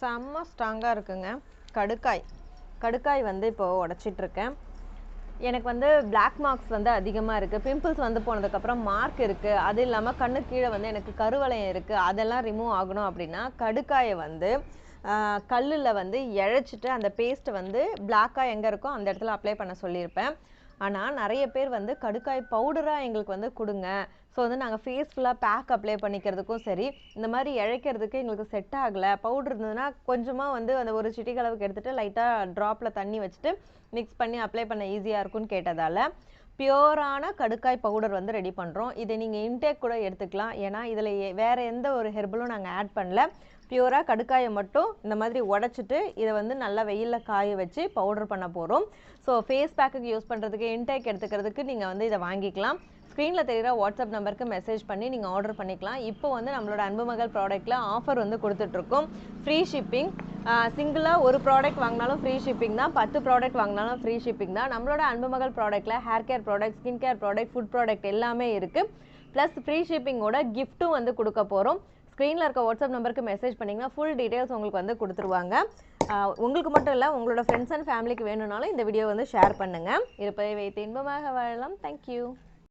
செம்ம ஸ்ட்ராங்காக இருக்குங்க. கடுக்காய். கடுக்காய் வந்து இப்போது உடச்சிட்ருக்கேன். எனக்கு வந்து பிளாக் மார்க்ஸ் வந்து அதிகமாக இருக்குது பிம்பிள்ஸ் வந்து போனதுக்கப்புறம் மார்க் இருக்குது அது இல்லாமல் கண்ணு கீழே வந்து எனக்கு கருவளையம் இருக்குது அதெல்லாம் ரிமூவ் ஆகணும் அப்படின்னா கடுக்காயை வந்து கல்லில் வந்து இழைச்சிட்டு அந்த பேஸ்ட்டை வந்து பிளாக்காக எங்கே இருக்கோ அந்த இடத்துல அப்ளை பண்ண சொல்லியிருப்பேன். ஆனால் நிறைய பேர் வந்து கடுக்காய் பவுடராக எங்களுக்கு வந்து கொடுங்க. ஸோ வந்து நாங்கள் ஃபேஸ் ஃபுல்லாக பேக் அப்ளை பண்ணிக்கிறதுக்கும் சரி இந்த மாதிரி இழைக்கிறதுக்கு எங்களுக்கு செட் ஆகலை. பவுடர் இருந்ததுன்னா கொஞ்சமாக வந்து அந்த ஒரு சிட்டிக்கு அளவுக்கு எடுத்துகிட்டு லைட்டாக ட்ராப்பில் தண்ணி வச்சுட்டு மிக்ஸ் பண்ணி அப்ளை பண்ண ஈஸியாக இருக்கும்னு கேட்டதால் பியோரான கடுக்காய் பவுடர் வந்து ரெடி பண்ணுறோம் இதை நீங்கள் இன்டேக் கூட எடுத்துக்கலாம். ஏன்னா இதில் வேறு எந்த ஒரு ஹெர்பலும் நாங்கள் ஆட் பண்ணல. பியூராக கடுக்காயை மட்டும் இந்த மாதிரி உடச்சிட்டு இதை வந்து நல்லா வெயிலில் காய வச்சு பவுடர் பண்ண போகிறோம் ஸோ ஃபேஸ் பேக்குக்கு யூஸ் பண்ணுறதுக்கு இன்டேக் எடுத்துக்கிறதுக்கு நீங்கள் வந்து இதை வாங்கிக்கலாம். ஸ்க்ரீனில் தெரிகிற வாட்ஸ்அப் நம்பருக்கு மெசேஜ் பண்ணி நீங்கள் ஆர்டர் பண்ணிக்கலாம். இப்போ வந்து நம்மளோட அன்பு மகள் ப்ராடக்ட்டில் ஆஃபர் வந்து கொடுத்துட்ருக்கோம். ஃப்ரீ ஷிப்பிங் சிங்கிளாக ஒரு ப்ராடக்ட் வாங்கினாலும் ஃப்ரீ ஷிப்பிங் தான். பத்து ப்ராடக்ட் வாங்கினாலும் ஃப்ரீ ஷிப்பிங் தான். நம்மளோட அன்பு மகள் ப்ராடக்ட்டில் hair care product skin care product food product எல்லாமே இருக்குது ப்ளஸ் ஃப்ரீ ஷிப்பிங்கோட கிஃப்ட்டும் வந்து கொடுக்க போகிறோம் ஸ்க்ரீனில் இருக்க வாட்ஸ்அப் நம்பருக்கு மெசேஜ் பண்ணிங்கன்னா ஃபுல் டீட்டெயில்ஸ் உங்களுக்கு வந்து கொடுத்துருவாங்க. உங்களுக்கு மட்டும் இல்லை உங்களோட ஃப்ரெண்ட்ஸ் அண்ட் ஃபேமிலிக்கு வேணும்னாலும் இந்த வீடியோ வந்து ஷேர் பண்ணுங்கள் இருப்பதை வைத்து இன்பமாக வாழலாம். தேங்க்யூ